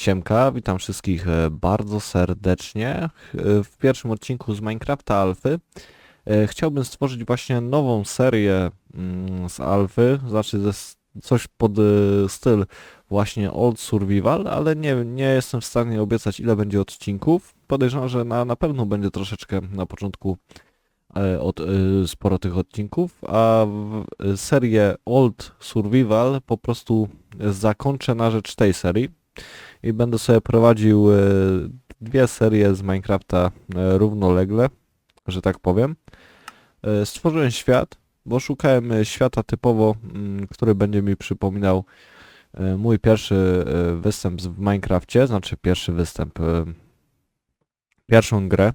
Siemka, witam wszystkich e, bardzo serdecznie. E, W pierwszym odcinku z Minecrafta Alfy e, chciałbym stworzyć właśnie nową serię mm, z Alfy, znaczy coś pod styl właśnie Old Survival, ale nie, nie jestem w stanie obiecać ile będzie odcinków. Podejrzewam, że na, na pewno będzie troszeczkę na początku od, sporo tych odcinków, a serię Old Survival po prostu zakończę na rzecz tej serii i będę sobie prowadził e, dwie serie z Minecrafta e, równolegle, że tak powiem. E, Stworzyłem świat, bo szukałem świata typowo, mm, który będzie mi przypominał mój pierwszy występ w Minecrafcie, znaczy pierwszy występ, pierwszą grę,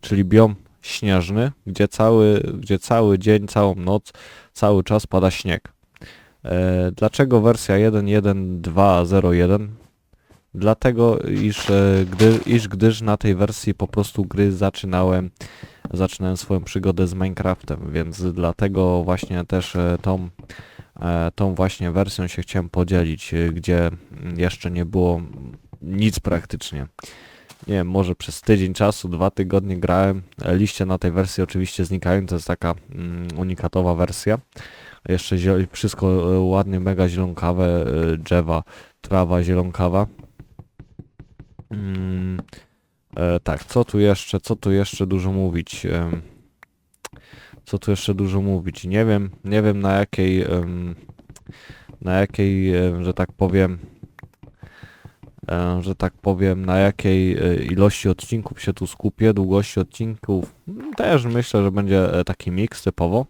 czyli biom śnieżny, gdzie cały, gdzie cały dzień, całą noc, cały czas pada śnieg. E, Dlaczego wersja 1.1.2.0.1? Dlatego, iż, e, gdy, iż gdyż na tej wersji po prostu gry zaczynałem, zaczynałem swoją przygodę z Minecraftem, więc dlatego właśnie też e, tą, tą właśnie wersją się chciałem podzielić, gdzie jeszcze nie było nic praktycznie. Nie wiem, może przez tydzień czasu, dwa tygodnie grałem. Liście na tej wersji oczywiście znikają, to jest taka mm, unikatowa wersja. Jeszcze wszystko e, ładnie, mega zielonkawe, e, drzewa, trawa zielonkawa. Mm, e, tak, co tu jeszcze, co tu jeszcze dużo mówić? Co tu jeszcze dużo mówić? Nie wiem, nie wiem na jakiej, na jakiej, że tak powiem, że tak powiem, na jakiej ilości odcinków się tu skupię, długości odcinków. Mm, Też myślę, że będzie taki miks typowo.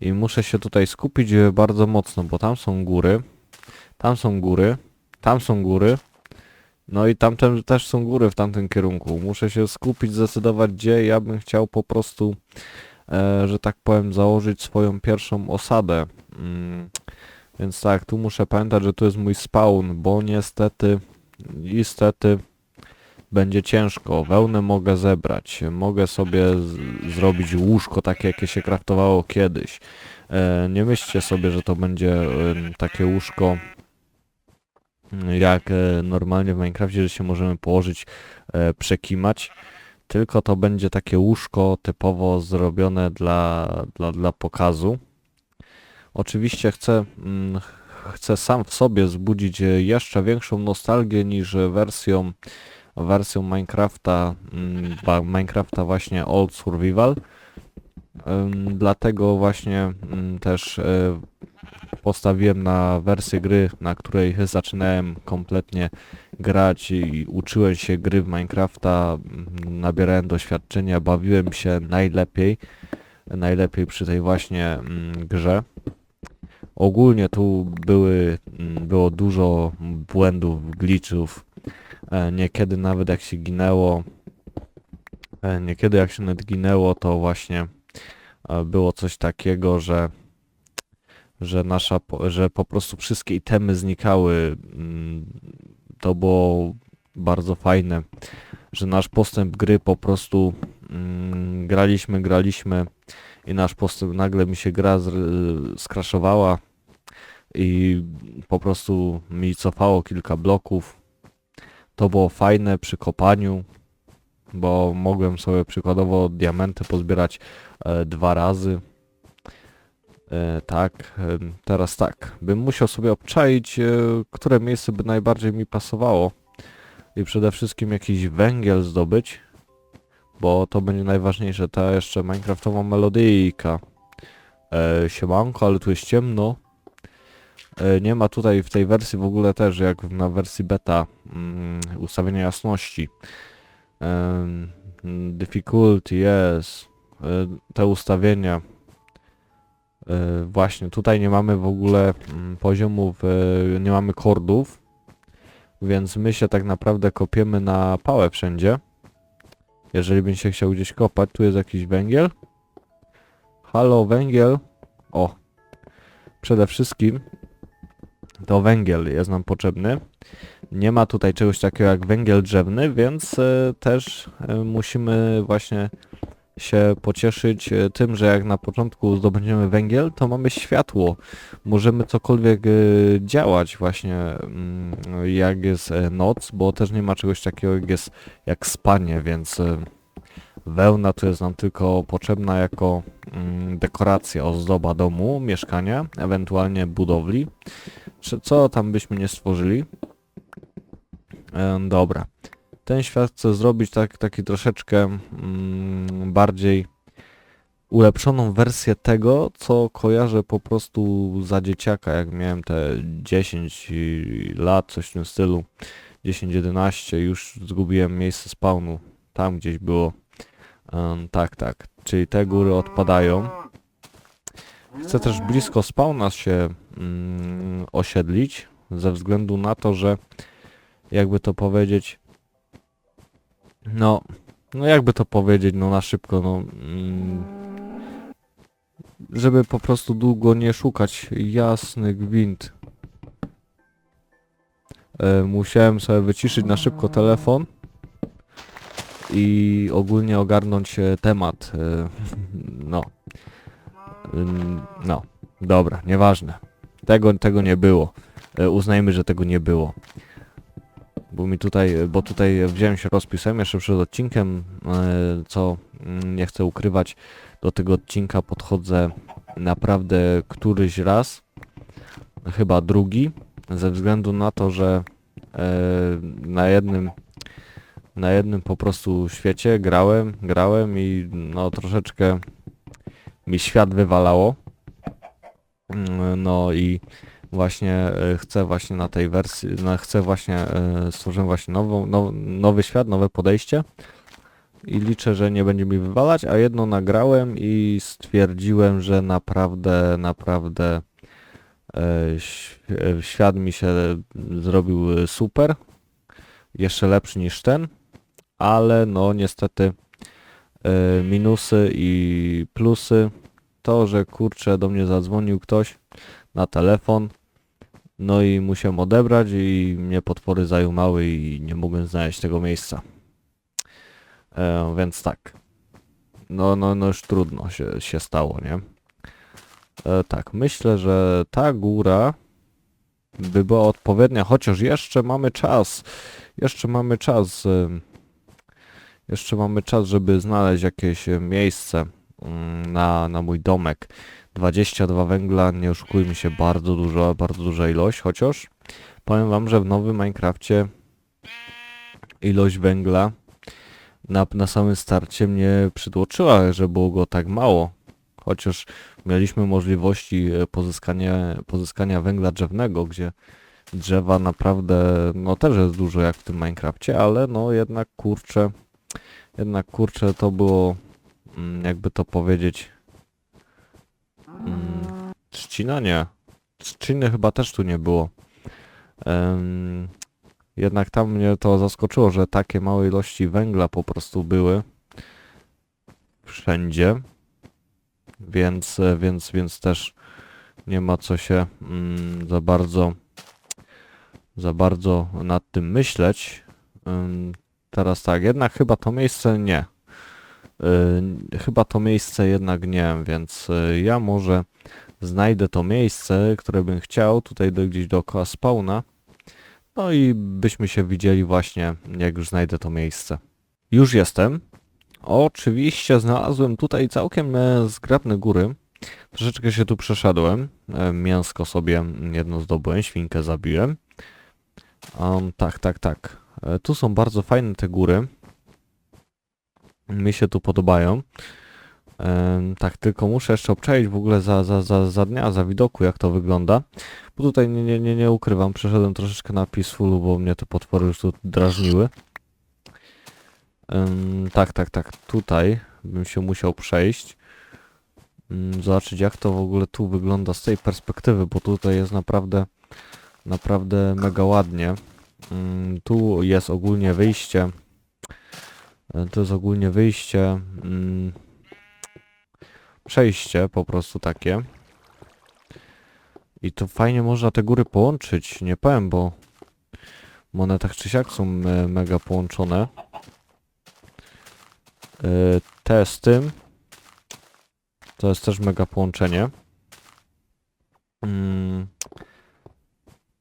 I muszę się tutaj skupić e, bardzo mocno, bo tam są góry, tam są góry, tam są góry, no i tamten też są góry w tamtym kierunku. Muszę się skupić, zdecydować gdzie ja bym chciał po prostu, e, że tak powiem, założyć swoją pierwszą osadę. Mm, więc tak, tu muszę pamiętać, że tu jest mój spawn, bo niestety, niestety będzie ciężko. Wełnę mogę zebrać, mogę sobie zrobić łóżko takie, jakie się kraftowało kiedyś. E, nie myślcie sobie, że to będzie em, takie łóżko jak e, normalnie w Minecrafcie, że się możemy położyć, e, przekimać, tylko to będzie takie łóżko typowo zrobione dla, dla, dla pokazu. Oczywiście chcę, mm, chcę sam w sobie wzbudzić e, jeszcze większą nostalgię niż wersją, wersją Minecrafta, mm, Minecrafta właśnie Old Survival. Dlatego właśnie mm, też e, postawiłem na wersję gry, na której zaczynałem kompletnie grać i uczyłem się gry w Minecrafta, mm, nabierałem doświadczenia, bawiłem się najlepiej, najlepiej przy tej właśnie grze. Ogólnie tu były, było dużo błędów, glitchów, niekiedy nawet jak się ginęło, e, niekiedy jak się nawet ginęło, to właśnie e, było coś takiego, że że nasza, że po prostu wszystkie itemy znikały. mm, To było bardzo fajne, że nasz postęp gry po prostu mm, graliśmy, graliśmy i nasz postęp, nagle mi się gra skraszowała i po prostu mi cofało kilka bloków. To było fajne przy kopaniu, bo mogłem sobie przykładowo diamenty pozbierać e, dwa razy. E, tak, em, teraz tak. Bym musiał sobie obczaić, e, które miejsce by najbardziej mi pasowało. I przede wszystkim jakiś węgiel zdobyć. Bo to będzie najważniejsze. Ta jeszcze Minecraftowa melodyjka. E, siemanko, ale tu jest ciemno. E, nie ma tutaj w tej wersji w ogóle też, jak na wersji beta, mm, ustawienia jasności. Difficulty, yes. E, te ustawienia. E, Właśnie, tutaj nie mamy w ogóle mm, poziomów, nie mamy kordów, więc my się tak naprawdę kopiemy na pałę wszędzie. Jeżeli bym się chciał gdzieś kopać, tu jest jakiś węgiel. Halo, węgiel. O, przede wszystkim to węgiel jest nam potrzebny. Nie ma tutaj czegoś takiego jak węgiel drzewny, więc e, też e, musimy właśnie się pocieszyć e, tym, że jak na początku zdobędziemy węgiel, to mamy światło. Możemy cokolwiek działać właśnie mm, jak jest noc, bo też nie ma czegoś takiego jak jest jak spanie, więc wełna to jest nam tylko potrzebna jako mm, dekoracja, ozdoba domu, mieszkania, ewentualnie budowli. Co tam byśmy nie stworzyli? Dobra. Ten świat chcę zrobić tak, taki troszeczkę mm, bardziej ulepszoną wersję tego, co kojarzę po prostu za dzieciaka, jak miałem te 10 lat, coś w tym stylu. 10-11, już zgubiłem miejsce spawnu. Tam gdzieś było. Tak, tak. Czyli te góry odpadają. Chcę też blisko spawna się mm, osiedlić, ze względu na to, że jakby to powiedzieć, no, no jakby to powiedzieć, no na szybko, no, mm, żeby po prostu długo nie szukać, jasny gwint. E, musiałem sobie wyciszyć na szybko telefon i ogólnie ogarnąć e, temat, e, no, no, dobra, nieważne. Tego, tego nie było. E, Uznajmy, że tego nie było. Bo mi tutaj, bo tutaj wziąłem się rozpisem jeszcze przed odcinkiem, e, co mm, nie chcę ukrywać, do tego odcinka podchodzę naprawdę któryś raz, chyba drugi, ze względu na to, że e, na jednym na jednym po prostu świecie grałem, grałem i no troszeczkę mi świat wywalało. Mm, No i właśnie e, chcę właśnie na tej wersji, no, chcę właśnie, e, stworzyłem właśnie nową, now, nowy świat, nowe podejście i liczę, że nie będzie mi wywalać, a jedno nagrałem i stwierdziłem, że naprawdę, naprawdę e, świat mi się zrobił super, jeszcze lepszy niż ten, ale no niestety minusy i plusy to, że kurczę do mnie zadzwonił ktoś na telefon, no i musiałem odebrać i mnie potwory zajumały i nie mogłem znaleźć tego miejsca. E, więc tak. No, no, no już trudno się, się stało, nie? E, tak, myślę, że ta góra by była odpowiednia, chociaż jeszcze mamy czas. Jeszcze mamy czas. em, Jeszcze mamy czas, żeby znaleźć jakieś e, miejsce mm, na, na mój domek. 22 węgla, nie oszukujmy się, bardzo dużo, bardzo duża ilość, chociaż powiem wam, że w nowym Minecrafcie ilość węgla na, na samym starcie mnie przytłoczyła, że było go tak mało. Chociaż mieliśmy możliwości e, pozyskania, pozyskania węgla drzewnego, gdzie drzewa naprawdę, no też jest dużo jak w tym Minecrafcie, ale no jednak kurczę, jednak kurczę to było, mm, jakby to powiedzieć, mm, trzcina nie, trzciny chyba też tu nie było. Jednak tam mnie to zaskoczyło, że takie małe ilości węgla po prostu były wszędzie, więc, e, więc, więc też nie ma co się mm, za bardzo za bardzo nad tym myśleć. Teraz tak, jednak chyba to miejsce nie. Y, chyba to miejsce jednak nie, więc y, ja może znajdę to miejsce, które bym chciał, tutaj do, gdzieś dookoła spawna. No i byśmy się widzieli właśnie, jak już znajdę to miejsce. Już jestem. Oczywiście znalazłem tutaj całkiem e, zgrabne góry. Troszeczkę się tu przeszedłem. E, mięsko sobie jedno zdobyłem, świnkę zabiłem. Um, tak, tak, tak. E, tu są bardzo fajne te góry. Mi się tu podobają. Em, tak, tylko muszę jeszcze obczaić w ogóle za, za, za, za dnia, za widoku, jak to wygląda. Bo tutaj nie, nie, nie, nie ukrywam, przeszedłem troszeczkę na peacefulu, bo mnie te potwory już tu drażniły. Tak, tak, tak, tutaj bym się musiał przejść. Mm, Zobaczyć jak to w ogóle tu wygląda z tej perspektywy, bo tutaj jest naprawdę, naprawdę mega ładnie. Mm, Tu jest ogólnie wyjście. E, To jest ogólnie wyjście. mm, Przejście po prostu takie. I to fajnie można te góry połączyć. Nie powiem, bo one tak czy siak są mega połączone. E, te z tym. To jest też mega połączenie. Mm.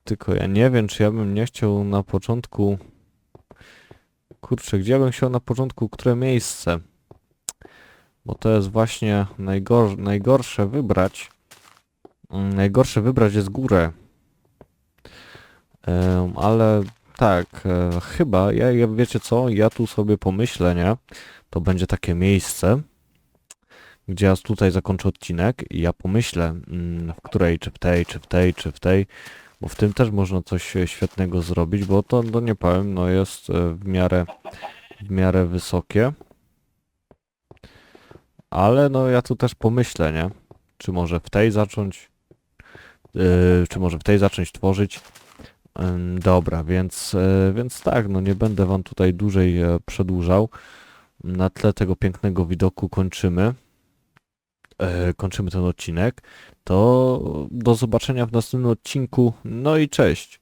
Tylko ja nie wiem, czy ja bym nie chciał na początku... Kurczę, gdzie ja bym chciał na początku, które miejsce? Bo to jest właśnie najgor najgorsze wybrać. Mm, Najgorsze wybrać jest górę. Em, ale tak, e, chyba, ja, ja wiecie co, ja tu sobie pomyślę, nie? To będzie takie miejsce, gdzie ja tutaj zakończę odcinek i ja pomyślę, mm, w której, czy w tej, czy w tej, czy w tej, bo w tym też można coś e, świetnego zrobić, bo to, no nie powiem, no jest e, w miarę, w miarę wysokie. Ale no ja tu też pomyślę, nie? Czy może w tej zacząć, yy, czy może w tej zacząć tworzyć. Ym, dobra, więc, e, więc tak, no nie będę wam tutaj dłużej przedłużał. Na tle tego pięknego widoku kończymy. E, kończymy ten odcinek. To do zobaczenia w następnym odcinku. No i cześć.